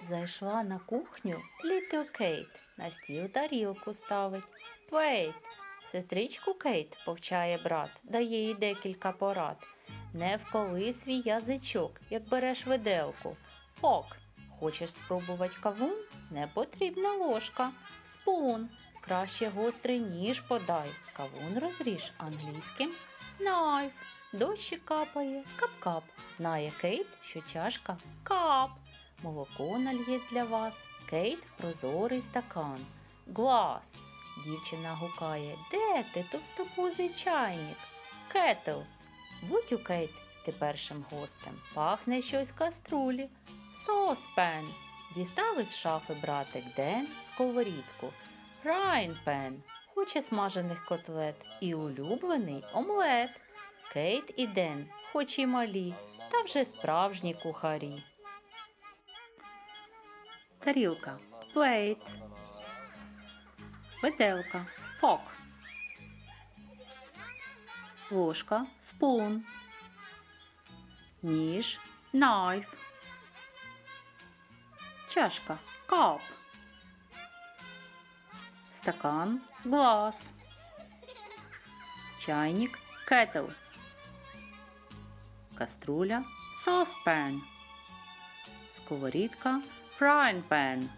Зайшла на кухню Літл Кейт, на стіл тарілку ставить. Вейт, сестричку Кейт, повчає брат, дає їй декілька порад. Не вколи свій язичок, як береш виделку. Фок, хочеш спробувати кавун? Не потрібна ложка. Спун, краще гострий ніж подай. Кавун розріж англійським. Найф, дощик капає, кап-кап. Знає Кейт, що чашка кап. Молоко нальє для вас. Кейт в прозорий стакан. Глас. Дівчина гукає. Де ти, товстопузий чайник? Кетл. Будь у Кейт, ти першим гостем. Пахне щось каструлі. Соспен. Дістав із шафи братик Ден сковорідку. Фрайнпен. Хоче смажених котлет і улюблений омлет. Кейт і Ден, хоч і малі, та вже справжні кухарі. Тарілка. Плейт. Виделка. Фок. Ложка. Спун. Ніж. Найф. Чашка. Кап. Стакан. Глас. Чайник. Кетл. Каструля. Соспен. Сковорідка. Frying pan.